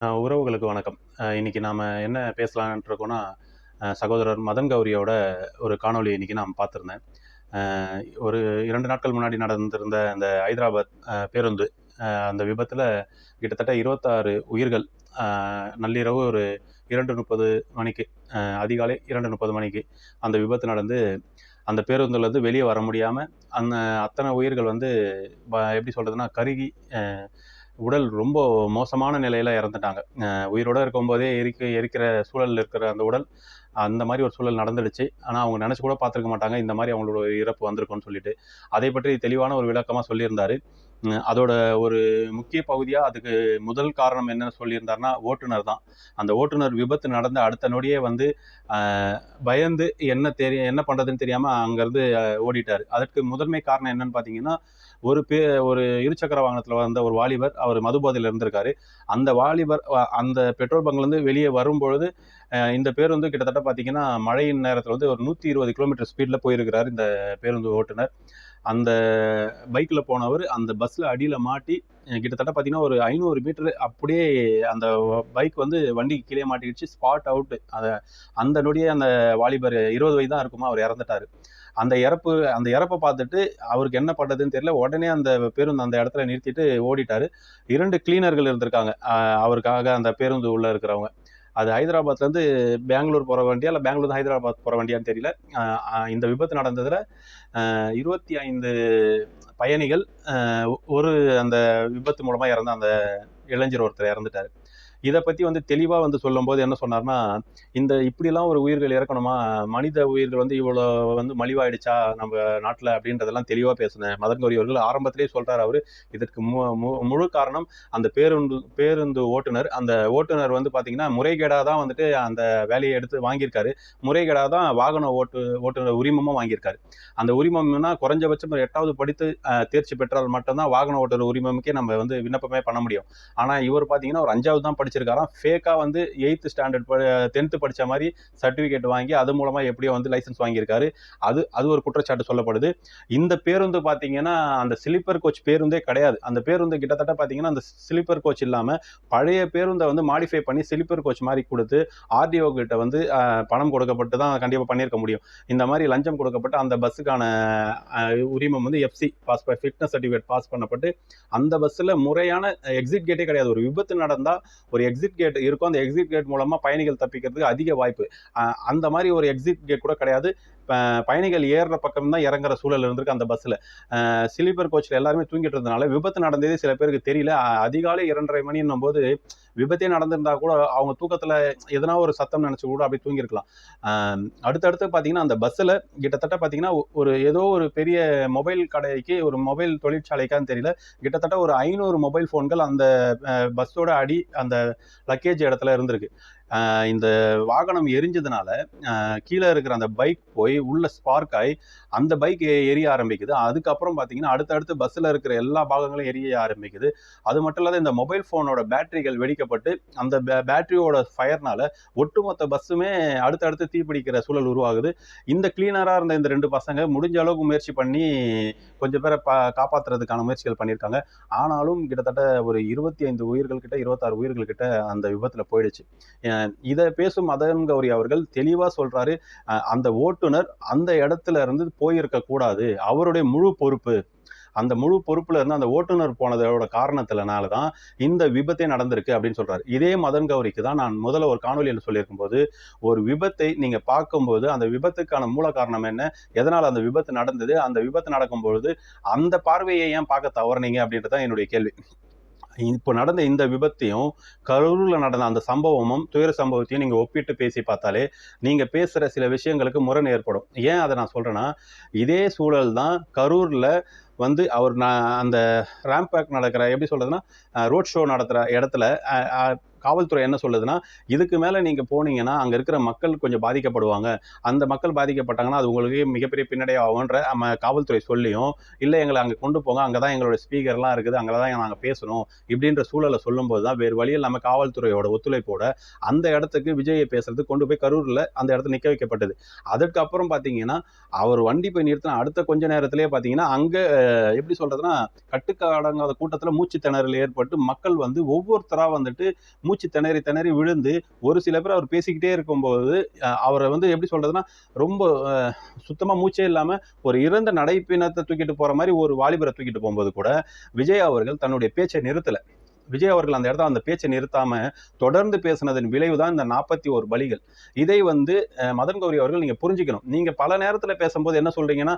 உறவுகளுக்கு வணக்கம். இன்னைக்கு நாம என்ன பேசலான்ட்டு இருக்கோம்னா, சகோதரர் மதன் கௌரியோட ஒரு காணொளி இன்னைக்கு நான் பார்த்துருந்தேன் ஒரு இரண்டு நாட்கள் முன்னாடி நடந்திருந்த அந்த ஹைதராபாத் பேருந்து அந்த விபத்துல கிட்டத்தட்ட 26 உயிர்கள் நள்ளிரவு ஒரு 2:30 மணிக்கு அதிகாலை இரண்டு முப்பது மணிக்கு அந்த விபத்து நடந்து, அந்த பேருந்துலேருந்து வெளியே வர முடியாமல் அந்த அத்தனை உயிர்கள் வந்து எப்படி சொல்கிறதுனா கருகி உடல் ரொம்ப மோசமான நிலையில இறந்துட்டாங்க. உயிரோட இருக்கும்போதே எரிக்க எரிக்கிற சூழல் இருக்கிற அந்த உடல், அந்த மாதிரி ஒரு சூழல் நடந்துடுச்சு. ஆனால் அவங்க நினச்சி கூட பார்த்துருக்க மாட்டாங்க, இந்த மாதிரி அவங்களோட இறப்பு வந்திருக்கும்னு சொல்லிட்டு. அதை பற்றி தெளிவான ஒரு விளக்கமாக சொல்லியிருந்தார் அதோட ஒரு முக்கிய பகுதியாக அதுக்கு முதல் காரணம் என்னன்னு சொல்லியிருந்தாருன்னா, ஓட்டுநர் தான். அந்த ஓட்டுநர் விபத்து நடந்த அடுத்த நொடியே வந்து பயந்து என்ன தெரிய என்ன பண்ணுறதுன்னு தெரியாமல் அங்கேருந்து ஓடிட்டார் அதற்கு முதன்மை காரணம் என்னன்னு பார்த்தீங்கன்னா, ஒரு பே ஒரு இருசக்கர வாகனத்தில் வந்த ஒரு வாலிபர், அவர் மதுபோதையில் இருந்திருக்காரு. அந்த வாலிபர் அந்த பெட்ரோல் பங்க்லேருந்து வெளியே வரும்பொழுது, இந்த பேருந்து கிட்டத்தட்ட பார்த்தீங்கன்னா, மழையின் நேரத்தில் வந்து ஒரு 120 கிலோமீட்டர் ஸ்பீடில் போயிருக்கிறார் இந்த பேருந்து ஓட்டுநர். அந்த பைக்கில் போனவர் அந்த பஸ்ஸில் அடியில் மாட்டி, கிட்டத்தட்ட பார்த்தீங்கன்னா, ஒரு ஐநூறு மீட்டர் அப்படியே அந்த பைக் வந்து வண்டிக்கு கீழே மாட்டிக்கிடுச்சு ஸ்பாட் அவுட்டு அதை அந்த நொடியே அந்த வாலிபர் 20 வயது தான் இருக்குமா, அவர் இறந்துட்டாரு. அந்த இறப்பு அந்த இறப்பை பார்த்துட்டு அவருக்கு என்ன பண்ணுறதுன்னு தெரியல. உடனே அந்த பேருந்து அந்த இடத்துல நிறுத்திட்டு ஓடிட்டார் இரண்டு கிளீனர்கள் இருந்திருக்காங்க. அவருக்காக அந்த பேருந்து உள்ளே இருக்கிறவங்க. அது ஹைதராபாத்லேருந்து பெங்களூர் போகிற வண்டியா, இல்லை பெங்களூர் ஹைதராபாத் போகிற வண்டியான்னு தெரியல. இந்த விபத்து நடந்ததில் இருபத்தி ஐந்து பயணிகள், ஒரு அந்த விபத்து மூலமாக இறந்த அந்த இளைஞர் ஒருத்தர் இறந்துட்டாரு. இதை பற்றி வந்து தெளிவாக வந்து சொல்லும்போது என்ன சொன்னார்னா இந்த இப்படிலாம் ஒரு உயிர்கள் இறக்கணுமா? மனித உயிர்கள் வந்து இவ்வளோ வந்து மலிவாயிடுச்சா நம்ம நாட்டில் அப்படின்றதெல்லாம் தெளிவாக பேசினேன் மதன் கௌரி அவர்கள் ஆரம்பத்திலேயே சொல்கிறார் அவர் இதற்கு மு மு முழு காரணம் அந்த பேருந்து பேருந்து ஓட்டுநர். அந்த ஓட்டுநர் வந்து பார்த்தீங்கன்னா, முறைகேடாக தான் வந்துட்டு அந்த வேலையை எடுத்து வாங்கியிருக்காரு. முறைகேடாக தான் வாகன ஓட்டு ஓட்டுநர் உரிமமும் வாங்கியிருக்காரு. அந்த உரிமம்னா குறைஞ்சபட்சம் எட்டாவது படித்து தேர்ச்சி பெற்றால் மட்டும்தான் வாகன ஓட்டுநர் உரிமமுக்கே நம்ம வந்து விண்ணப்பமே பண்ண முடியும். ஆனால் இவர் பார்த்தீங்கன்னா, ஒரு அஞ்சாவது தான் படிச்சிருக்காராம். ஃபேக்காக வந்து எயித்து ஸ்டாண்டர்ட் ப 10த் படிச்ச மாதிரி சர்டிஃபிகேட் வாங்கி, அது மூலமாக எப்படியோ வந்து லைசென்ஸ் வாங்கியிருக்காரு. அது அது ஒரு குற்றச்சாட்டு சொல்லப்படுது. இந்த பேருந்து பார்த்தீங்கன்னா, அந்த ஸ்லீப்பர் கோச் பேருந்தே கிடையாது. அந்த பேருந்து கிட்டத்தட்ட பார்த்தீங்கன்னா, அந்த ஸ்லீப்பர் கோச் இல்லாமல் பழைய பேருந்தை வந்து மாடிஃபை பண்ணி ஸ்லீப்பர் கோச் மாதிரி கொடுத்து ஆர்டிஓ கிட்ட வந்து பணம் கொடுக்கப்பட்டு தான் கண்டிப்பாக பண்ணியிருக்க முடியும். இந்த மாதிரி லஞ்சம் கொடுக்கப்பட்டு அந்த பஸ்ஸுக்கான உரிமம் வந்து FC pass fitness certificate pass பண்ணப்பட்டு, அந்த பஸ்ஸில் முறையான எக்ஸிட் கேட்டே கிடையாது. ஒரு விபத்து நடந்தால் ஒரு எக்ஸிட் கேட் இருக்கும். அந்த எக்ஸிட் கேட் மூலமா பயணிகள் தப்பிக்கிறதுக்கு அதிக வாய்ப்பு. அந்த மாதிரி ஒரு எக்ஸிட் கேட் கூட கிடையாது. பயணிகள் ஏறுற பக்கம் தான் இறங்குற சூழல் இருந்திருக்கு அந்த பஸ்ஸில் ஸ்லீப்பர் கோச்சில் எல்லாருமே தூங்கிட்டு இருந்தனால, விபத்து நடந்ததே சில பேருக்கு தெரியல. அதிகாலை இரண்டரை மணின்னும் போது விபத்தே நடந்திருந்தா கூட அவங்க தூக்கத்தில் எதனா ஒரு சத்தம் நினச்சி கூட அப்படி தூங்கியிருக்கலாம். அடுத்தடுத்து பார்த்தீங்கன்னா, அந்த பஸ்ஸில் கிட்டத்தட்ட பார்த்தீங்கன்னா, ஒரு ஏதோ ஒரு பெரிய மொபைல் கடைக்கு, ஒரு மொபைல் தொழிற்சாலைக்கான்னு தெரியல. கிட்டத்தட்ட ஒரு ஐநூறு மொபைல் ஃபோன்கள் அந்த பஸ்ஸோட அடி அந்த லக்கேஜ் இடத்துல இருந்திருக்கு. இந்த வாகனம் எரிஞ்சதுனால, கீழே இருக்கிற அந்த பைக் போய் உள்ள ஸ்பார்க் ஆகி அந்த பைக் எரிய ஆரம்பிக்குது. அதுக்கப்புறம் பார்த்தீங்கன்னா, அடுத்தடுத்து பஸ்ஸில் இருக்கிற எல்லா பாகங்களும் எரிய ஆரம்பிக்குது. அது மட்டும் இல்லாத இந்த மொபைல் ஃபோனோட பேட்டரிகள் வெடிக்கப்பட்டு, அந்த பே பேட்டரியோட ஃபயர்னால ஒட்டுமொத்த பஸ்ஸுமே அடுத்தடுத்து தீப்பிடிக்கிற சூழல் உருவாகுது. இந்த கிளீனராக இருந்த இந்த ரெண்டு பசங்க முடிஞ்ச அளவுக்கு முயற்சி பண்ணி, கொஞ்சம் பேரை பா காப்பாற்றுறதுக்கான முயற்சிகள் பண்ணியிருக்காங்க. ஆனாலும் கிட்டத்தட்ட ஒரு 25 உயிர்கள் கிட்ட, 26 உயிர்கள் கிட்ட அந்த விபத்தில் போயிடுச்சு. இதை பேசும் மதன் கௌரி அவர்கள் தெளிவாக சொல்கிறாரு அந்த ஓட்டுநர் அந்த இடத்துல இருந்து போயிருக்கக்கூடாது அவருடைய முழு பொறுப்பு. அந்த முழு பொறுப்புல இருந்து அந்த ஓட்டுநர் போனதோட காரணத்தினால தான் இந்த விபத்தே நடந்திருக்கு அப்படின்னு சொல்றாரு. இதே மதன் கௌரிக்கு தான் நான் முதல்ல ஒரு காணொளியில சொல்லியிருக்கும்போது, ஒரு விபத்தை நீங்க பார்க்கும்போது, அந்த விபத்துக்கான மூல காரணம் என்ன? எதனால அந்த விபத்து நடந்தது? அந்த விபத்து நடக்கும்பொழுது, அந்த பார்வையை ஏன் பார்க்க தவறுனீங்க? அப்படின்றது தான் என்னுடைய கேள்வி. இப்போ நடந்த இந்த விபத்தையும், கரூரில் நடந்த அந்த சம்பவமும், துயர சம்பவத்தையும் நீங்கள் ஒப்பிட்டு பேசி பார்த்தாலே, நீங்கள் பேசுகிற சில விஷயங்களுக்கு முரண் ஏற்படும். ஏன் அதை நான் சொல்கிறேன்னா இதே சூழல் தான் கரூரில் வந்து அவர் நான் அந்த ரேம்பேக் நடக்கிற எப்படி சொல்கிறதுனா ரோட் ஷோ நடத்துகிற இடத்துல காவல்துறை என்ன சொல்லுதுன்னா, இதுக்கு மேலே நீங்கள் போனீங்கன்னா, அங்கே இருக்கிற மக்கள் கொஞ்சம் பாதிக்கப்படுவாங்க. அந்த மக்கள் பாதிக்கப்பட்டாங்கன்னா, அது உங்களுக்கு மிகப்பெரிய பின்னடைவு ஆகுன்ற நம்ம காவல்துறை சொல்லியும், இல்லை எங்களை அங்கே கொண்டு போங்க. அங்கே தான் எங்களோட ஸ்பீக்கர்லாம் இருக்குது. அங்கே தான் நாங்கள் பேசணும். இப்படின்ற சூழலை சொல்லும்போது தான், வேறு வழியில் நம்ம காவல்துறையோட ஒத்துழைப்போட, அந்த இடத்துக்கு விஜயை பேசுறது கொண்டு போய் கரூரில் அந்த இடத்துல நிற்க வைக்கப்பட்டது. அதுக்கப்புறம் பார்த்தீங்கன்னா, அவர் வண்டி போய் நிறுத்தின அடுத்த கொஞ்ச நேரத்திலேயே பார்த்தீங்கன்னா, அங்கே எப்படி சொல்கிறதுனா கட்டுக்கடங்காத கூட்டத்தில் மூச்சு திணறல் ஏற்பட்டு, மக்கள் வந்து ஒவ்வொருத்தராக வந்துட்டு மூச்சு மூச்சு திணறி திணறி விழுந்து ஒரு சில பேர் அவர் பேசிக்கிட்டே இருக்கும்போது அவரை வந்து எப்படி சொல்றதுன்னா ரொம்ப சுத்தமாக சுத்தமா மூச்சே இல்லாம ஒரு இறந்த நடைப்பினத்தை தூக்கிட்டு போற மாதிரி ஒரு வாலிபரை தூக்கிட்டு போகும்போது கூட விஜய் அவர்கள் தன்னுடைய பேச்சை நிறுத்தலை. விஜய் அவர்கள் அந்த இடத்துல அந்த பேச்சை நிறுத்தாம தொடர்ந்து பேசினதன் விளைவு தான் இந்த நாற்பத்தி ஒரு பலிகள். இதை வந்து மதன் கௌரி அவர்கள் நீங்கள் புரிஞ்சுக்கணும். நீங்கள் பல நேரத்தில் பேசும்போது என்ன சொல்கிறீங்கன்னா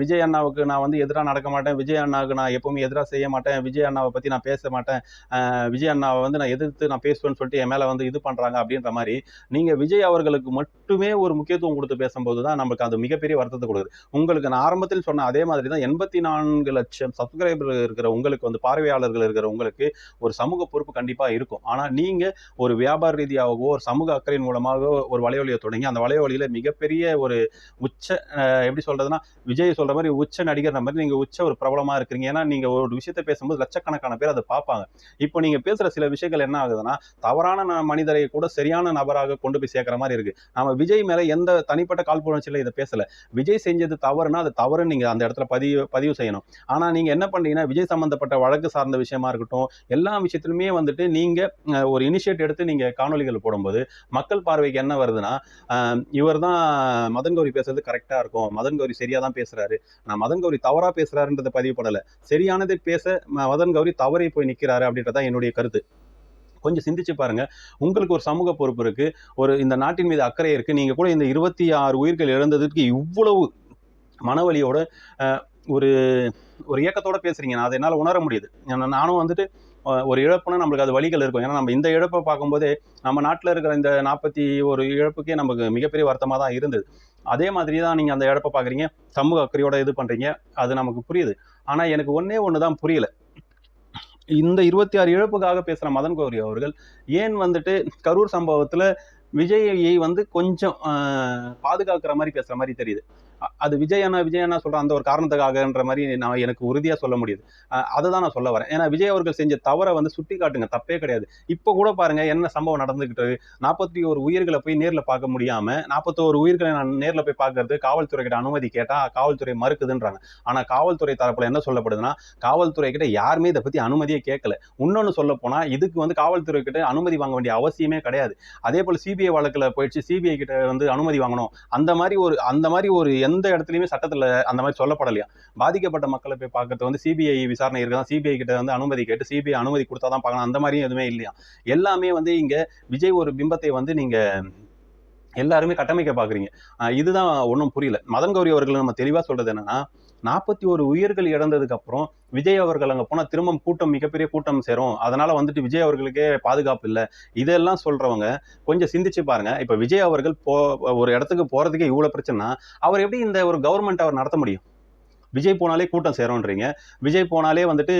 விஜய் அண்ணாவுக்கு நான் வந்து எதிராக நடக்க மாட்டேன் விஜய் அண்ணாவுக்கு நான் எப்பவுமே எதிராக செய்ய மாட்டேன் விஜய் அண்ணாவை பற்றி நான் பேச மாட்டேன் விஜய் அண்ணாவை வந்து நான் எதிர்த்து நான் பேசுவேன்னு சொல்லிட்டு என் மேலே வந்து இது பண்ணுறாங்க அப்படின்ற மாதிரி நீங்கள் விஜய் அவர்களுக்கு மட்டுமே ஒரு முக்கியத்துவம் கொடுத்து பேசும்போது தான் நமக்கு அது மிகப்பெரிய வருத்தத்தை கொடுக்குது. உங்களுக்கு நான் ஆரம்பத்தில் சொன்ன அதே மாதிரி தான் எண்பத்தி நான்கு லட்சம் சப்ஸ்கிரைபர்கள் இருக்கிற உங்களுக்கு வந்து பார்வையாளர்கள் இருக்கிற உங்களுக்கு ஒரு சமூக பொறுப்பு கண்டிப்பாக இருக்கும். ஆனால் நீங்கள் ஒரு வியாபார ரீதியாகவோ ஒரு சமூக அக்கறையின் மூலமாக ஒரு வலைவலியை தொடங்கி அந்த வலைவலியில மிகப்பெரிய ஒரு உச்ச எப்படி சொல்கிறதுனா விஜய் சொல்கிற மாதிரி உச்ச நடிகர் மாதிரி நீங்கள் உச்ச ஒரு பிரபலமாக இருக்கிறீங்க. ஏன்னா நீங்கள் ஒரு விஷயத்த பேசும்போது லட்சக்கணக்கான பேர் அதை பார்ப்பாங்க. இப்போ நீங்கள் பேசுகிற சில விஷயங்கள் என்ன ஆகுதுன்னா தவறான மனிதரை கூட சரியான நபராக கொண்டு போய் சேர்க்குற மாதிரி இருக்குது நம்ம விஜய் மேலே எந்த தனிப்பட்ட காழ்ப்புணர்ச்சியில இதை பேசலை. விஜய் செஞ்சது தவறுனா அது தவறுன்னு நீங்கள் அந்த இடத்துல பதிவு பதிவு செய்யணும். ஆனால் நீங்கள் என்ன பண்ணுறீங்கன்னா விஜய் சம்மந்தப்பட்ட வழக்கு சார்ந்த விஷயமா இருக்கட்டும் எல்லா விஷயத்திலுமே வந்துட்டு நீங்க ஒரு இனிஷியேட் எடுத்து நீங்க காணொலிகள் போடும்போது மக்கள் பார்வைக்கு என்ன வருதுன்னா இவர் தான் மதன் கௌரி பேசுறது கரெக்டா இருக்கும். மதன் கௌரி சரியா தான் பேசுறாரு. நான் மதன் கௌரி தவறா பேசுறாருன்றத பதிவு பண்ணல. சரியானதை பேச மதன் கௌரி தவறி போய் நிற்கிறாரு அப்படின்றதான் என்னுடைய கருத்து. கொஞ்சம் சிந்திச்சு பாருங்க. உங்களுக்கு ஒரு சமூக பொறுப்பு இருக்கு. ஒரு இந்த நாட்டின் மீது அக்கறை இருக்கு. நீங்க கூட இந்த இருபத்தி ஆறு உயிர்கள் இழந்ததுக்கு இவ்வளவு மனவலியோட ஒரு ஒரு இயக்கத்தோட பேசுறீங்க. நான் அதை என்னால் உணர முடியுது. ஏன்னா நானும் வந்துட்டு ஒரு இழப்புனா நம்மளுக்கு அது வழிகள் இருக்கும். ஏன்னா நம்ம இந்த இழப்பை பார்க்கும்போதே நம்ம நாட்டில் இருக்கிற இந்த நாற்பத்தி ஒரு இழப்புக்கே நமக்கு மிகப்பெரிய வருத்தமாக தான் இருந்தது. அதே மாதிரி தான் நீங்கள் அந்த இழப்பை பார்க்குறீங்க. சமூக அக்கறையோட இது பண்ணுறீங்க அது நமக்கு புரியுது. ஆனால் எனக்கு ஒன்றே ஒன்று தான் புரியல. இந்த இருபத்தி ஆறு இழப்புக்காக பேசுகிற மதன் கோரி அவர்கள் ஏன் வந்துட்டு கரூர் சம்பவத்தில் விஜயை வந்து கொஞ்சம் பாதுகாக்கிற மாதிரி பேசுகிற மாதிரி தெரியுது. அது விஜய் அண்ணா விஜய் அண்ணா சொல்கிற அந்த ஒரு காரணத்துக்காகன்ற மாதிரி நான் எனக்கு உறுதியாக சொல்ல முடியுது. அதை தான் நான் சொல்ல வரேன். ஏன்னா விஜய் அவர்கள் செஞ்ச தவறை வந்து சுட்டி காட்டுங்க தப்பே கிடையாது. இப்போ கூட பாருங்கள் என்ன சம்பவம் நடந்துக்கிட்டு நாற்பத்தி ஒரு உயிர்களை போய் நேரில் பார்க்க முடியாமல் நாற்பத்தோரு உயிர்களை நான் நேரில் போய் பார்க்கறது காவல்துறை கிட்ட அனுமதி கேட்டால் காவல்துறை மறுக்குதுன்றாங்க. ஆனால் காவல்துறை தரப்பில் என்ன சொல்லப்படுதுன்னா காவல்துறை கிட்ட யாருமே இதை பற்றி அனுமதியே கேட்கல. இன்னொன்னு சொல்ல போனால் இதுக்கு வந்து காவல்துறை கிட்ட அனுமதி வாங்க வேண்டிய அவசியமே கிடையாது. அதே போல் சிபிஐ வழக்கில் போயிடுச்சு. சிபிஐ கிட்ட வந்து அனுமதி வாங்கணும். அந்த மாதிரி ஒரு அந்த மாதிரி ஒரு எந்த எந்த இடத்துலையுமே சட்டத்தில் அந்த மாதிரி சொல்லப்படலையா? பாதிக்கப்பட்ட மக்களை போய் பார்க்கறது வந்து சிபிஐ விசாரணை இருக்குதான் சிபிஐ கிட்ட வந்து அனுமதி கேட்டு சிபிஐ அனுமதி கொடுத்தா தான் பார்க்கணும் அந்த மாதிரியும் எதுவுமே இல்லையா? எல்லாமே வந்து இங்கே விஜய் ஒரு பிம்பத்தை வந்து நீங்கள் எல்லாருமே கட்டமைக்க பார்க்குறீங்க. இதுதான் ஒன்றும் புரியல. மதன் கௌரி அவர்கள் நம்ம தெளிவாக சொல்கிறது என்னென்னா நாற்பத்தி ஒரு உயிர்கள் இழந்ததுக்கு அப்புறம் விஜய் அவர்கள் அங்கே போனால் திரும்ப கூட்டம் மிகப்பெரிய கூட்டம் சேரும். அதனால வந்துட்டு விஜய் அவர்களுக்கே பாதுகாப்பு இல்லை. இதெல்லாம் சொல்றவங்க கொஞ்சம் சிந்திச்சு பாருங்க. இப்போ விஜய் அவர்கள் போ ஒரு இடத்துக்கு போறதுக்கே இவ்வளோ பிரச்சனைனா அவர் எப்படி இந்த ஒரு கவர்மெண்ட் அவர் நடத்த முடியும்? விஜய் போனாலே கூட்டம் சேரோன்றீங்க விஜய் போனாலே வந்துட்டு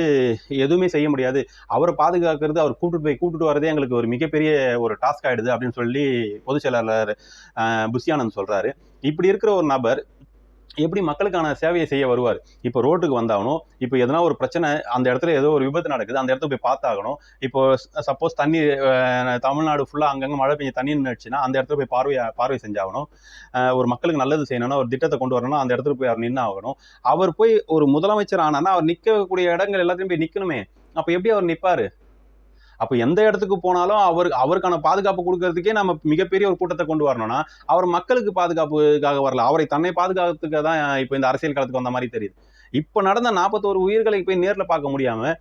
எதுவுமே செய்ய முடியாது. அவரை பாதுகாக்கிறது அவர் கூப்பிட்டு போய் கூப்பிட்டு வரதே எங்களுக்கு ஒரு மிகப்பெரிய ஒரு டாஸ்க் ஆகிடுது அப்படின்னு சொல்லி பொதுச் செயலாளர் புஷியானந்த் சொல்கிறாரு இப்படி இருக்கிற ஒரு நபர் எப்படி மக்களுக்கான சேவையை செய்ய வருவார்? இப்போ ரோட்டுக்கு வந்தாகணும். இப்போ எதனா ஒரு பிரச்சனை அந்த இடத்துல ஏதோ ஒரு விபத்து நடக்குது அந்த இடத்துல போய் பார்த்தாகணும். இப்போ சப்போஸ் தண்ணி தமிழ்நாடு ஃபுல்லாக அங்கங்கே மழை பெஞ்சு தண்ணி நின்றுச்சுன்னா அந்த இடத்துல போய் பார்வை பார்வை செஞ்சாகணும். ஒரு மக்களுக்கு நல்லது செய்யணும்னா ஒரு திட்டத்தை கொண்டு வரணும்னா அந்த இடத்துல போய் அவர் நின்று ஆகணும் அவர் போய் ஒரு முதலமைச்சர் ஆனால் அவர் நிற்கக்கூடிய இடங்கள் எல்லாத்தையும் போய் நிற்கணுமே அப்போ எப்படி அவர் நிற்பாரு அப்போ எந்த இடத்துக்கு போனாலும் அவர் அவருக்கான பாதுகாப்பு கொடுக்கறதுக்கே நம்ம மிகப்பெரிய ஒரு கூட்டத்தை கொண்டு வரணும்னா அவர் மக்களுக்கு பாதுகாப்புக்காக வரல. அவரை தன்னை பாதுகாத்துக்காக தான் இப்போ இந்த அரசியல் காலத்துக்கு வந்த மாதிரி தெரியுது. இப்போ நடந்த நாற்பத்தோரு உயிர்களை போய் நேரில் பார்க்க முடியாம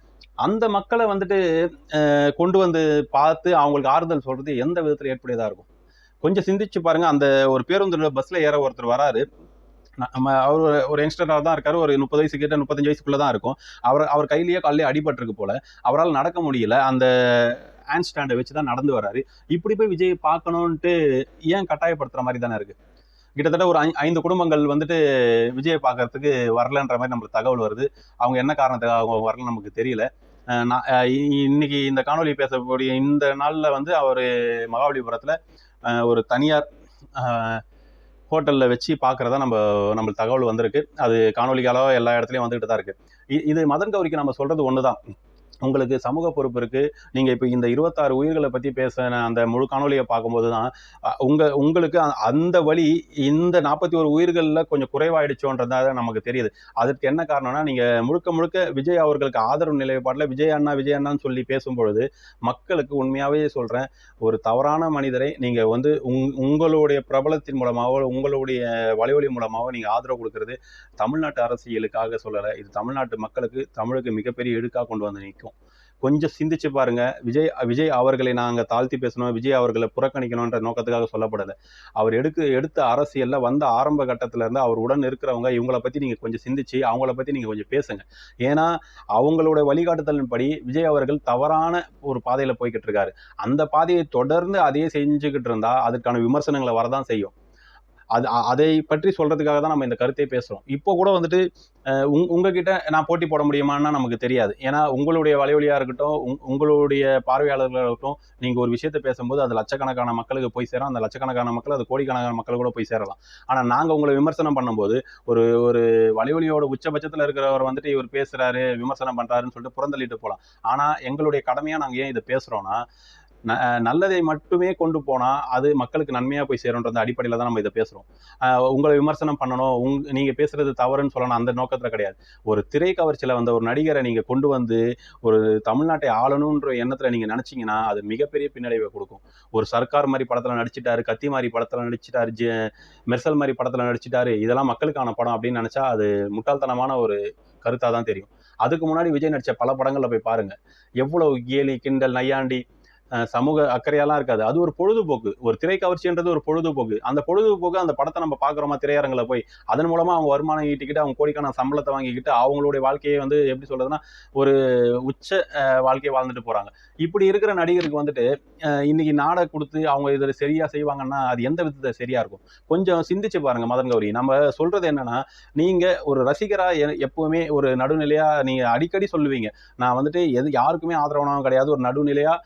அந்த மக்களை வந்துட்டு கொண்டு வந்து பார்த்து அவங்களுக்கு ஆறுதல் சொல்றது எந்த விதத்தில் ஏற்புடையதா இருக்கும்? கொஞ்சம் சிந்திச்சு பாருங்க. அந்த ஒரு பேருந்து பஸ்ல ஏற ஒருத்தர் வராரு. நம்ம அவர் ஒரு- ஒரு யங்ஸ்டராக தான் இருக்கார். ஒரு முப்பது வயசு கிட்ட முப்பத்தஞ்சு வயசுக்குள்ளே தான் இருக்கும். அவர் அவர் கையிலேயே காலையிலே அடிபட்டிருக்கு போல. அவரால் நடக்க முடியல. அந்த ஹேண்ட் ஸ்டாண்டை வச்சு தான் நடந்து வராரு இப்படி போய் விஜய் பார்க்கணுன்ட்டு ஏன் கட்டாயப்படுத்துகிற மாதிரி தானே இருக்குது கிட்டத்தட்ட ஒரு ஐ- ஐந்து குடும்பங்கள் வந்துட்டு விஜயை பார்க்கறதுக்கு வரலன்ற மாதிரி நம்மளுக்கு தகவல் வருது. அவங்க என்ன காரணத்துக்காக அவங்க வரலன்னு நமக்கு தெரியல. நான் இ- இன்னைக்கு இந்த காணொலி பேசக்கூடிய இந்த நாளில் வந்து அவர் மகாபலிபுரத்தில் ஒரு தனியார் ஹோட்டலில் வச்சு பார்க்குறதா நம்ம நம்மளுக்கு தகவல் வந்திருக்கு. அது காணொலிக்காலோ எல்லா இடத்துலையும் வந்துக்கிட்டு தான் இருக்குது இது மதன் கௌரிக்கு நம்ம சொல்கிறது ஒன்று தான் உங்களுக்கு சமூக பொறுப்பு இருக்குது நீங்கள் இப்போ இந்த இருபத்தாறு உயிர்களை பற்றி பேசின அந்த முழு காணொலியை பார்க்கும்போது தான் உங்கள் உங்களுக்கு அ- அந்த வழி இந்த நாற்பத்தி ஒரு உயிர்களில் கொஞ்சம் குறைவாயிடுச்சோன்றதாக நமக்கு தெரியுது. அதற்கு என்ன காரணம்னா நீங்கள் முழுக்க முழுக்க விஜய் அவர்களுக்கு ஆதரவு நிலைப்பாட்டில் விஜய் அண்ணா விஜய் அண்ணான்னு சொல்லி பேசும்பொழுது மக்களுக்கு உண்மையாகவே சொல்கிறேன் ஒரு தவறான மனிதரை நீங்கள் வந்து உங் உங்களுடைய பிரபலத்தின் மூலமாகவோ உங்களுடைய வலைவலி மூலமாகவோ நீங்கள் ஆதரவு கொடுக்கறது தமிழ்நாட்டு அரசியலுக்காக சொல்லலை. இது தமிழ்நாட்டு மக்களுக்கு தமிழுக்கு மிகப்பெரிய இடுக்காக கொண்டு வந்து நிற்கும். கொஞ்சம் சிந்திச்சு பாருங்க. விஜய் விஜய் அவர்களை நாங்கள் தாழ்த்தி பேசணும். விஜய் அவர்களை புறக்கணிக்கணுன்ற நோக்கத்துக்காக சொல்லப்படலை. அவர் எடுக்க எடுத்த அரசியலில் வந்த ஆரம்ப கட்டத்தில் இருந்து அவர் உடன் இருக்கிறவங்க இவங்கள பற்றி நீங்கள் கொஞ்சம் சிந்திச்சு அவங்கள பற்றி நீங்கள் கொஞ்சம் பேசுங்க. ஏன்னா அவங்களோட வழிகாட்டுதலின்படி விஜய் அவர்கள் தவறான ஒரு பாதையில் போய்கிட்டு இருக்காரு. அந்த பாதையை தொடர்ந்து அதையே செஞ்சுக்கிட்டு இருந்தால் அதுக்கான விமர்சனங்களை வரதான் செய்யும். அது அதை பற்றி சொல்கிறதுக்காக தான் நம்ம இந்த கருத்தை பேசுகிறோம் இப்போ கூட வந்துட்டு உங் உங்ககிட்ட நான் போட்டி போட முடியுமான்னா நமக்கு தெரியாது. ஏன்னா உங்களுடைய வலைவலியா இருக்கட்டும் உங்- உங்களுடைய பார்வையாளர்களாக இருக்கட்டும் நீங்கள் ஒரு விஷயத்தை பேசும்போது அது லட்சக்கணக்கான மக்களுக்கு போய் சேரும். அந்த லட்சக்கணக்கான மக்கள் அது கோடிக்கணக்கான மக்கள் கூட போய் சேரலாம். ஆனால் நாங்கள் உங்களை விமர்சனம் பண்ணும்போது ஒரு ஒரு வலைவலியோட உச்சபட்சத்தில் இருக்கிறவர் வந்துட்டு இவர் பேசுகிறாரு விமர்சனம் பண்ணுறாருன்னு சொல்லிட்டு புறந்தள்ளிட்டு போகலாம் ஆனால் எங்களுடைய கடமையாக நாங்கள் ஏன் இதை பேசுகிறோன்னா நல்லதை மட்டுமே கொண்டு போனால் அது மக்களுக்கு நன்மையாக போய் சேரும்ன்ற அடிப்படையில் தான் நம்ம இதை பேசுகிறோம் உங்களை விமர்சனம் பண்ணணும் உங் நீங்கள் பேசுறது தவறுன்னு சொல்லணும் அந்த நோக்கத்தில் கிடையாது. ஒரு திரை கவர்ச்சியில் வந்த ஒரு நடிகரை நீங்கள் கொண்டு வந்து ஒரு தமிழ்நாட்டை ஆளணுன்ற எண்ணத்தில் நீங்கள் நினச்சிங்கன்னா அது மிகப்பெரிய பின்னடைவை கொடுக்கும். ஒரு சர்க்கார் மாதிரி படத்தில் நடிச்சிட்டாரு கத்தி மாதிரி படத்தில் நடிச்சிட்டாரு ஜி மெர்சல் மாதிரி படத்தில் நடிச்சிட்டாரு இதெல்லாம் மக்களுக்கான படம் அப்படின்னு நினச்சா அது முட்டாள்தனமான ஒரு கருத்தாக தான் தெரியும். அதுக்கு முன்னாடி விஜய் நடித்த பல படங்களில் போய் பாருங்கள் எவ்வளோ கேலி கிண்டல் நையாண்டி சமூக அக்கறையெல்லாம் இருக்காது. அது ஒரு பொழுதுபோக்கு. ஒரு திரை கவர்ச்சின்றது ஒரு பொழுதுபோக்கு. அந்த பொழுதுபோக்கு அந்த படத்தை நம்ம பார்க்குறோமா திரையரங்கில் போய் அதன் மூலமாக அவங்க வருமானம் ஈட்டிக்கிட்டு அவங்க கோடிக்கான சம்பளத்தை வாங்கிக்கிட்டு அவங்களுடைய வாழ்க்கையை வந்து எப்படி சொல்கிறதுனா ஒரு உச்ச வாழ்க்கையை வாழ்ந்துட்டு போகிறாங்க இப்படி இருக்கிற நடிகருக்கு வந்துட்டு இன்னைக்கு நாடை கொடுத்து அவங்க இதில் சரியாக செய்வாங்கன்னா அது எந்த விதத்தை சரியாக இருக்கும்? கொஞ்சம் சிந்திச்சு பாருங்கள் மதன் கௌரி. நம்ம சொல்கிறது என்னென்னா நீங்கள் ஒரு ரசிகராக எப்போவுமே ஒரு நடுநிலையாக நீங்கள் அடிக்கடி சொல்லுவீங்க. நான் வந்துட்டு எது யாருக்குமே ஆதரவானவன் கிடையாது. ஒரு நடுநிலையாக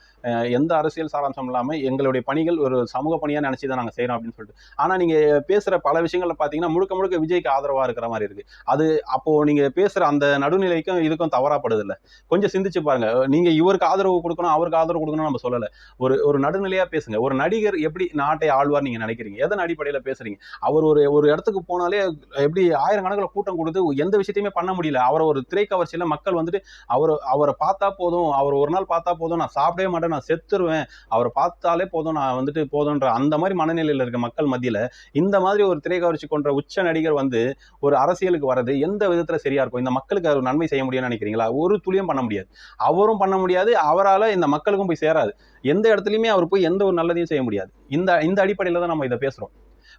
எந்த அரசியல் சாராம்சம் இல்லாமல் எங்களுடைய பணிகள் ஒரு சமூக பணியாக நினச்சி தான் நாங்கள் செய்கிறோம் அப்படின்னு சொல்லிட்டு. ஆனால் நீங்கள் பேசுகிற பல விஷயங்களில் பார்த்தீங்கன்னா முழுக்க முழுக்க விஜய்க்கு ஆதரவாக இருக்கிற மாதிரி இருக்குது அது அப்போது நீங்கள் பேசுகிற அந்த நடுநிலைக்கும் இதுக்கும் தவறாப்படுதில்ல கொஞ்சம் சிந்திச்சு பாருங்கள் நீங்கள் இவருக்கு ஆதரவு கொடுக்கணும் அவருக்கு ஆதரவு கொடுக்கணும் நம்ம சொல்லலை. ஒரு ஒரு நடுநிலையாக பேசுங்க. ஒரு நடிகர் எப்படி நாட்டை ஆழ்வார் நீங்கள் நினைக்கிறீங்க? எதன் அடிப்படையில் பேசுகிறீங்க அவர் ஒரு ஒரு இடத்துக்கு போனாலே எப்படி ஆயிரக்கணக்கில் கூட்டம் கொடுத்து எந்த விஷயத்தையுமே பண்ண முடியல. அவரை ஒரு திரைக்கவர்ச்சியில் மக்கள் வந்துட்டு அவர் அவரை பார்த்தா போதும். அவர் ஒரு நாள் பார்த்தா போதும். நான் சாப்பிடவே மாட்டேன் நான் செத்துருவேன். அவரை பார்த்தாலே போதும் நான் வந்துட்டு போதுன்ற அந்த மாதிரி மனநிலையில் இருக்க மக்கள் மத்தியில் இந்த மாதிரி ஒரு திரை கவர்ச்சி உச்ச நடிகர் வந்து ஒரு அரசியலுக்கு வர்றது எந்த விதத்தில் சரியா இருக்கும்? இந்த மக்களுக்கு அவர் நன்மை செய்ய முடியும்னு நினைக்கிறீங்களா? ஒரு துளியும் பண்ண முடியாது. அவரும் பண்ண முடியாது அவரால் இந்த மக்களுக்கும் போய் சேராது. எந்த இடத்துலையுமே அவர் போய் எந்த ஒரு நல்லதையும் செய்ய முடியாது. இந்த இந்த அடிப்படையில் தான் நம்ம இதை பேசுகிறோம்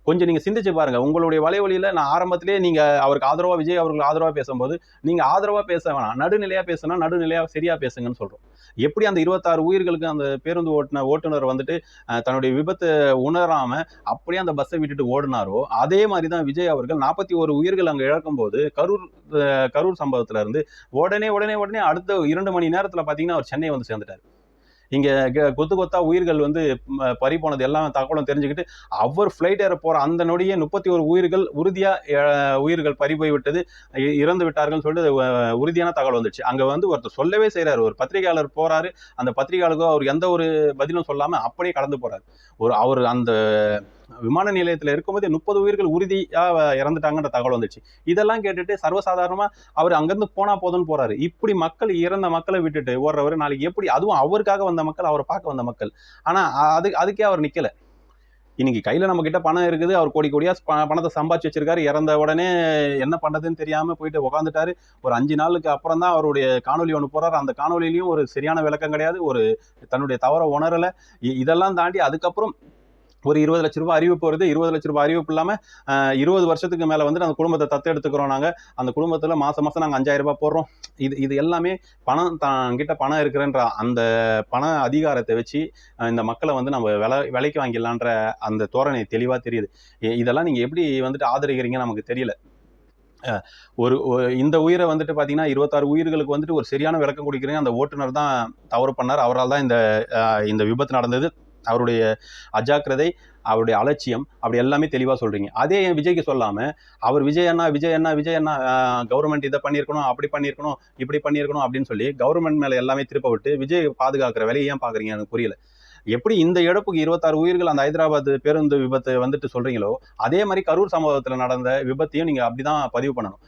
கொஞ்சம் நீங்கள் சிந்திச்சு பாருங்க. உங்களுடைய வலைவழியில் நான் ஆரம்பத்திலே நீங்கள் அவருக்கு ஆதரவாக விஜய் அவர்கள் ஆதரவாக பேசும்போது நீங்கள் ஆதரவாக பேச வேணாம். நடுநிலையாக பேசினா நடுநிலையாக சரியா பேசுங்கன்னு சொல்கிறோம் எப்படி அந்த இருபத்தாறு உயிர்களுக்கு அந்த பேருந்து ஓட்டுன ஓட்டுநர் வந்துட்டு தன்னுடைய விபத்தை உணராம அப்படியே அந்த பஸ்ஸை விட்டுட்டு ஓடினாரோ அதே மாதிரி தான் விஜய் அவர்கள் நாற்பத்தி ஒரு உயிர்கள் அங்கே இழக்கும்போது கரூர் கரூர் சம்பவத்துல இருந்து உடனே உடனே உடனே அடுத்த இரண்டு மணி நேரத்தில் பார்த்தீங்கன்னா அவர் சென்னை வந்து சேர்ந்துட்டார். இங்கே கொத்து கொத்தா உயிர்கள் வந்து பறி போனது எல்லாம் தகவலும் தெரிஞ்சுக்கிட்டு அவர் ஃப்ளைட் ஏற போகிற அந்த நொடியே முப்பத்தி ஒரு உயிர்கள் உறுதியாக உயிர்கள் பறி போய்விட்டது இறந்து விட்டார்கள்னு சொல்லிட்டு உறுதியான தகவல் வந்துச்சு. அங்கே வந்து ஒருத்தர் சொல்லவே செய்கிறார் ஒரு பத்திரிகையாளர் போகிறாரு அந்த பத்திரிகையாளருக்கோ அவர் எந்த ஒரு பதிலும் சொல்லாமல் அப்படியே கடந்து போகிறார் ஒரு அவர் அந்த விமான நிலையத்தில் இருக்கும்போது முப்பது உயிர்கள் உறுதியாக இறந்துட்டாங்கன்ற தகவல் வந்துச்சு. இதெல்லாம் கேட்டுட்டு சர்வசாதாரணமாக அவர் அங்கேருந்து போனால் போதும்னு போகிறாரு இப்படி மக்கள் இறந்த மக்களை விட்டுட்டு ஓடுறவர் நாளைக்கு எப்படி அதுவும் அவருக்காக வந்த மக்கள் அவரை பார்க்க வந்த மக்கள். ஆனால் அது அதுக்கே அவர் நிற்கலை இன்னைக்கு கையில் நம்ம கிட்ட பணம் இருக்குது அவர் கோடி கோடியா ப- பணத்தை சம்பாதிச்சு வச்சிருக்காரு. இறந்த உடனே என்ன பண்ணுறதுன்னு தெரியாமல் போயிட்டு உட்காந்துட்டாரு ஒரு அஞ்சு நாளுக்கு அப்புறம் தான் அவருடைய காணொலி ஒன்று போகிறார் அந்த காணொலியிலையும் ஒரு சரியான விளக்கம் கிடையாது. ஒரு தன்னுடைய தவறை உணரலை. இதெல்லாம் தாண்டி அதுக்கப்புறம் ஒரு இருபது லட்ச ரூபாய் அறிவிப்பு வருது. இருபது லட்ச ரூபாய் அறிவிப்பு இல்லாமல் இருபது வருஷத்துக்கு மேலே வந்து அந்த குடும்பத்தை தத்து எடுத்துக்கிறோம் நாங்கள் அந்த குடும்பத்தில் மாதம் மாதம் நாங்கள் அஞ்சாயிரம் ரூபாய் போடுறோம். இது இது எல்லாமே பணம் தங்கிட்ட பணம் இருக்கிறன்ற அந்த பண அதிகாரத்தை வச்சு இந்த மக்களை வந்து நம்ம விலை விலைக்கு வாங்கிடலான்ற அந்த தோரணை தெளிவாக தெரியுது. இதெல்லாம் நீங்கள் எப்படி வந்துட்டு ஆதரிக்கிறீங்க நமக்கு தெரியல. ஒரு இந்த உயிரை வந்துட்டு பார்த்தீங்கன்னா இருபத்தாறு உயிர்களுக்கு வந்துட்டு ஒரு சரியான விளக்கம் கொடுக்குறீங்க அந்த ஓட்டுநர் தான் தவறு பண்ணார். அவரால் தான் இந்த இந்த விபத்து நடந்தது. அவருடைய அஜாக்கிரதை அவருடைய அலட்சியம் அப்படி எல்லாமே தெளிவாக சொல்கிறீங்க அதே என் விஜய்க்கு சொல்லாமல் அவர் விஜய் அண்ணா விஜய் அண்ணா விஜய் அண்ணா கவர்மெண்ட் இதை பண்ணியிருக்கணும் அப்படி பண்ணியிருக்கணும் இப்படி பண்ணியிருக்கணும் அப்படின்னு சொல்லி கவர்மெண்ட் மேலே எல்லாமே திருப்ப விட்டு விஜய் பாதுகாக்கிற வேலையை ஏன் பார்க்குறீங்க? எனக்கு புரியல. எப்படி இந்த இழப்புக்கு இருபத்தாறு உயிர்கள் அந்த ஹைதராபாத் பேருந்து விபத்து வந்துட்டு சொல்றீங்களோ அதே மாதிரி கரூர் சம்பவத்தில் நடந்த விபத்தையும் நீங்க அப்படிதான் பதிவு பண்ணணும்.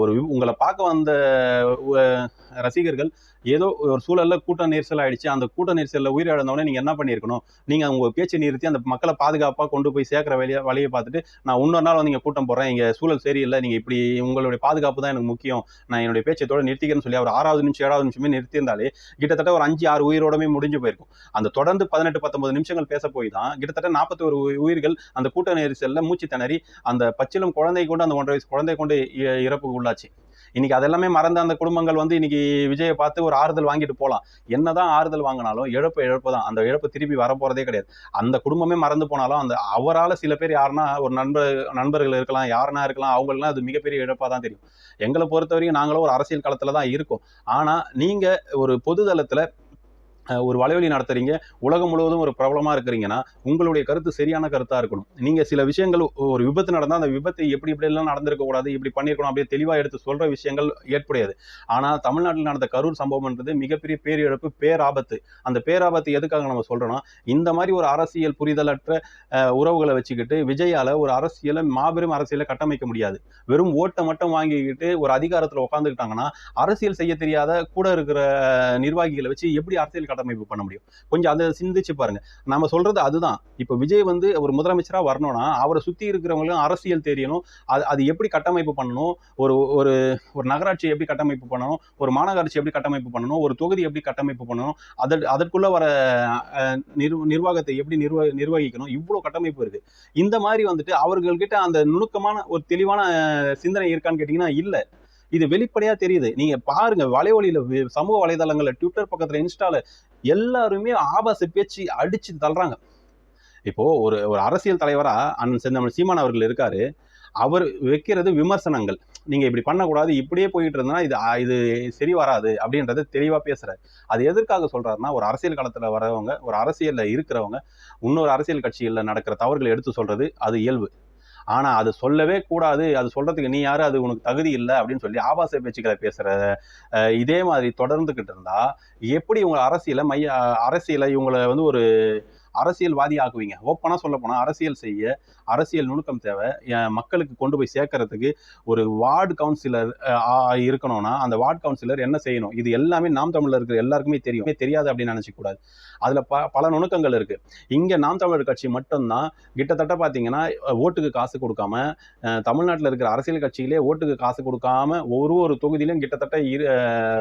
ஒரு உங்களை பார்க்க வந்த ரசிகர்கள் ஏதோ ஒரு சூழலில் கூட்ட நெரிசல் ஆயிடுச்சு. அந்த கூட்ட நெரிசலில் உயிரிழந்தவொடனே நீங்கள் என்ன பண்ணியிருக்கணும்? நீங்கள் உங்கள் பேச்சை நிறுத்தி அந்த மக்களை பாதுகாப்பாக கொண்டு போய் சேர்க்குற வழியை வழியை பார்த்துட்டு நான் இன்னொரு நாள் வந்து இங்கே கூட்டம் போடுறேன் இங்கே சூழல் சரியில்லை. நீங்கள் இப்படி உங்களுடைய பாதுகாப்பு தான் எனக்கு முக்கியம். நான் என்னுடைய பேச்சத்தோட நிறுத்திக்கிறேன்னு சொல்லி அவர் ஆறாவது நிமிஷம் ஏழாவது நிமிஷமே நிறுத்தியிருந்தாலே கிட்டத்தட்ட ஒரு அஞ்சு ஆறு உயிரோடமே முடிஞ்சு போயிருக்கும். அந்த தொடர்ந்து பதினெட்டு பத்தொன்பது நிமிஷங்கள் பேச போய் தான் கிட்டத்தட்ட நாற்பத்தி ஒரு உயிர்கள் அந்த கூட்ட நெரிசலில் மூச்சு திணறி அந்த பச்சிலம் குழந்தை கொண்டு அந்த ஒன்றரை வயசு குழந்தை கொண்டு இ- இறப்புக்கு உள்ளாச்சு இன்னைக்கு அதெல்லாமே மறந்த அந்த குடும்பங்கள் வந்து இன்னைக்கு விஜயை பார்த்து ஒரு ஆறுதல் வாங்கிட்டு போகலாம் என்னதான் ஆறுதல் வாங்கினாலும் இழப்பு இழப்பு தான். அந்த இழப்பு திருப்பி வரப்போறதே கிடையாது. அந்த குடும்பமே மறந்து போனாலும் அந்த அவரால் சில பேர் யாருன்னா ஒரு நண்பர் நண்பர்கள் இருக்கலாம் யாருன்னா இருக்கலாம் அவங்களெலாம் அது மிகப்பெரிய இழப்பாக தான் தெரியும். எங்களை பொறுத்த வரைக்கும் நாங்களும் ஒரு அரசியல் களத்தில் தான் இருக்கோம். ஆனால் நீங்கள் ஒரு பொதுதளத்தில் ஒரு வலைவலி நடத்துறீங்க உலகம் முழுவதும் ஒரு பிரபலமாக இருக்கிறீங்கன்னா உங்களுடைய கருத்து சரியான கருத்தாக இருக்கணும். நீங்கள் சில விஷயங்கள் ஒரு விபத்து நடந்தால் அந்த விபத்து எப்படி இப்படி நடந்திருக்கக்கூடாது நடந்திருக்க கூடாது இப்படி பண்ணியிருக்கணும் அப்படியே தெளிவாக எடுத்து சொல்கிற விஷயங்கள் ஏற்புடையது. ஆனால் தமிழ்நாட்டில் நடந்த கரூர் சம்பவம்ன்றது மிகப்பெரிய பேரிழப்பு பேராபத்து. அந்த பேராபத்து எதுக்காக நம்ம சொல்கிறோன்னா இந்த மாதிரி ஒரு அரசியல் புரிதலற்ற உறவுகளை வச்சுக்கிட்டு விஜயால ஒரு அரசியலை மாபெரும் அரசியலை கட்டமைக்க முடியாது. வெறும் ஓட்டை மட்டும் வாங்கிக்கிட்டு ஒரு அதிகாரத்தில் உட்காந்துக்கிட்டாங்கன்னா அரசியல் செய்ய தெரியாத கூட இருக்கிற நிர்வாகிகளை வச்சு எப்படி அரசியல் கட்டமைப்பு பண்ண முடியும். கொஞ்சம் அதை சிந்திச்சு பாருங்க. நம்ம சொல்றது அதுதான். இப்போ விஜய் வந்து ஒரு முதலமைச்சரா வரணும்னா அவரை சுத்தி இருக்கிறவங்களும் அரசியல் தெரியணும். அது அது எப்படி கட்டமைப்பு பண்ணணும்? ஒரு ஒரு ஒரு நகராட்சி எப்படி கட்டமைப்பு பண்ணணும்? ஒரு மாநகராட்சி எப்படி கட்டமைப்பு பண்ணணும்? ஒரு தொகுதி எப்படி கட்டமைப்பு பண்ணணும்? அதற்கு அதற்குள்ள வர நிர்வ- நிர்வாகத்தை எப்படி நிர்வ நிர்வகிக்கணும்? இவ்வளோ கட்டமைப்பு இருக்கு. இந்த மாதிரி வந்துட்டு அவர்கள்கிட்ட அந்த நுணுக்கமான ஒரு தெளிவான சிந்தனை இருக்கான்னு கேட்டிங்கன்னா இல்லை. இது வெளிப்படையா தெரியுது. நீங்க பாருங்க வலைவழியில சமூக வலைதளங்கள்ல ட்விட்டர் பக்கத்துல இன்ஸ்டால எல்லாருமே ஆபாச பேச்சு அடிச்சு தள்ளுறாங்க. இப்போ ஒரு ஒரு அரசியல் தலைவரா அண்ணன் செந்தமிழ் சீமான் அவர்கள் இருக்காரு. அவர் வைக்கிறது விமர்சனங்கள். நீங்க இப்படி பண்ணக்கூடாது இப்படியே போயிட்டு இருந்தா இது இது சரி வராது அப்படின்றத தெளிவா பேசுகிறார் அது எதற்காக சொல்றாருன்னா ஒரு அரசியல் களத்துல வரவங்க ஒரு அரசியல்ல இருக்கிறவங்க இன்னொரு அரசியல் கட்சியில் நடக்கிற தவறுகளை எடுத்து சொல்றது அது இயல்பு. ஆனா அது சொல்லவே கூடாது. அது சொல்றதுக்கு நீ யாரு? அது உனக்கு தகுதி இல்லை அப்படின்னு சொல்லி ஆபாச பேச்சுக்களை பேசுற இதே மாதிரி தொடர்ந்துகிட்டு இருந்தால் எப்படி இவங்க அரசியலை மைய அரசியலை இவங்களை வந்து ஒரு அரசியல்வாதி ஆக்குவீங்க ஓப்பனாக சொல்ல போனால் அரசியல் செய்ய அரசியல் நுணுக்கம் தேவை மக்களுக்கு கொண்டு போய் சேர்க்கறதுக்கு ஒரு வார்டு கவுன்சிலர் இருக்கணும்னா அந்த வார்டு கவுன்சிலர் என்ன செய்யணும்? இது எல்லாமே நாம் தமிழில் இருக்கிற எல்லாருக்குமே தெரியும். தெரியாது அப்படின்னு நினச்சிக்கூடாது. அதில் ப பல நுணுக்கங்கள் இருக்குது இங்கே நாம் தமிழர் கட்சி மட்டும்தான் கிட்டத்தட்ட பார்த்தீங்கன்னா ஓட்டுக்கு காசு கொடுக்காம தமிழ்நாட்டில் இருக்கிற அரசியல் கட்சியிலே ஓட்டுக்கு காசு கொடுக்காம ஒரு ஒரு தொகுதியிலும் கிட்டத்தட்ட இரு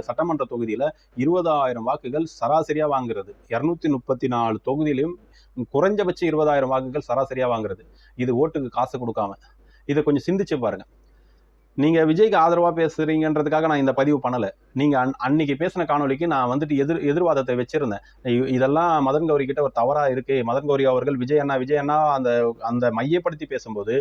சட்டமன்ற தொகுதியில் இருபதாயிரம் வாக்குகள் சராசரியாக வாங்குறது. இரநூத்தி முப்பத்தி நாலு தொகுதியிலும் குறைஞ்சபட்சம் இருபதாயிரம் வாக்குகள் சராசரியாக வாங்குறது. இது ஓட்டுக்கு காசு கொடுக்காம. இதை கொஞ்சம் சிந்திச்சு பாருங்க. நீங்க விஜய்க்கு ஆதரவா பேசுறீங்கன்றதுக்காக நான் இந்த பதிவு பண்ணல. நீங்க அன் அன்னைக்கு பேசின காணொலிக்கு நான் வந்துட்டு எதிர் எதிர்வாதத்தை வச்சிருந்தேன். இதெல்லாம் மதன் கௌரி கிட்ட ஒரு தவறா இருக்கு. மதன் கௌரி அவர்கள் விஜய் அண்ணா விஜய் அண்ணா அந்த அந்த மையப்படுத்தி பேசும்போது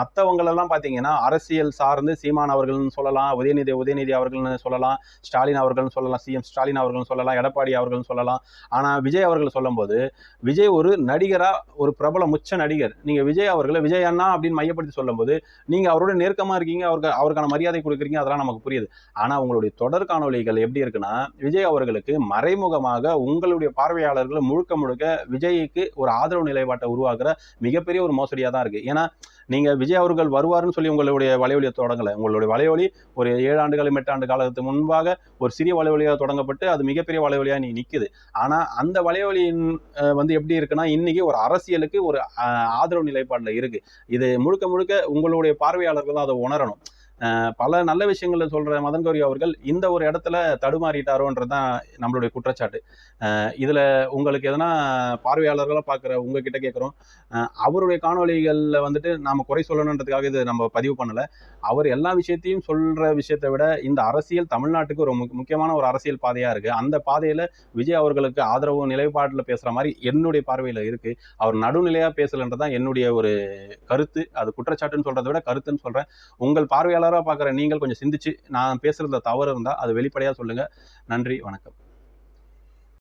மற்றவங்களெல்லாம் மத்தவங்களெல்லாம் பாத்தீங்கன்னா அரசியல் சார்ந்து சீமான் அவர்கள்னு சொல்லலாம் உதயநிதி உதயநிதி அவர்கள்னு சொல்லலாம் ஸ்டாலின் அவர்கள்னு சொல்லலாம் சிஎம் ஸ்டாலின் அவர்கள்னு சொல்லலாம் எடப்பாடி அவர்கள்னு சொல்லலாம். ஆனா விஜய் அவர்கள் சொல்லும்போது விஜய் ஒரு நடிகரா ஒரு பிரபல முச்ச நடிகர். நீங்க விஜய் அவர்களை விஜய் அண்ணா அப்படின்னு மையப்படுத்தி சொல்லும்போது நீங்க அவரோட நெருக்கமா இருக்கீங்க அவருக்கு அவருக்கான மரியாதை கொடுக்குறீங்க அதெல்லாம் நமக்கு புரியுது. ஆனா உங்களுடைய தொடர் காணொலிகள் எப்படி இருக்குன்னா விஜய் அவர்களுக்கு மறைமுகமாக உங்களுடைய பார்வையாளர்கள் முழுக்க முழுக்க விஜய்க்கு ஒரு ஆதரவு நிலைப்பாட்டை உருவாக்குற மிகப்பெரிய ஒரு மோசடியாக தான் இருக்கு. ஏன்னா நீங்கள் விஜய் அவர்கள் வருவார்னு சொல்லி உங்களுடைய வலைவலியை தொடங்கலை. உங்களுடைய வலைவலி ஒரு ஏழு ஆண்டுகள் எட்டு காலத்துக்கு முன்பாக ஒரு சிறிய வலைவலியாக தொடங்கப்பட்டு அது மிகப்பெரிய வலைவலியாக நீ நிற்குது ஆனால் அந்த வலைவலியின் வந்து எப்படி இருக்குன்னா இன்னைக்கு ஒரு அரசியலுக்கு ஒரு ஆதரவு நிலைப்பாடில் இருக்குது இது முழுக்க முழுக்க உங்களுடைய பார்வையாளர்கள் தான் அதை உணரணும். பல நல்ல விஷயங்களை சொல்கிற மதன் கௌரி அவர்கள் இந்த ஒரு இடத்துல தடுமாறிட்டாரோன்றது தான் நம்மளுடைய குற்றச்சாட்டு. இதில் உங்களுக்கு எதனா பார்வையாளர்களாக பார்க்குற உங்ககிட்ட கேட்குறோம் அவருடைய காணொலிகளில் வந்துட்டு நாம் குறை சொல்லணுன்றதுக்காக இது நம்ம பதிவு பண்ணலை. அவர் எல்லா விஷயத்தையும் சொல்கிற விஷயத்தை விட இந்த அரசியல் தமிழ்நாட்டுக்கு ஒரு முக்கியமான ஒரு அரசியல் பாதையாக இருக்குது அந்த பாதையில் விஜய் அவர்களுக்கு ஆதரவு நிலைப்பாட்டில் பேசுகிற மாதிரி என்னுடைய பார்வையில் இருக்குது அவர் நடுநிலையாக நடுநிலையா பேசலன்றதான் என்னுடைய ஒரு கருத்து. அது குற்றச்சாட்டுன்னு சொல்கிறத விட கருத்துன்னு சொல்கிறேன் உங்கள் பார்வையாளர் பார்வையாளராக பார்க்குற நீங்கள் கொஞ்சம் சிந்திச்சு நான் பேசுகிறதுல தவறு இருந்தால் அது வெளிப்படையாக சொல்லுங்க. நன்றி வணக்கம்.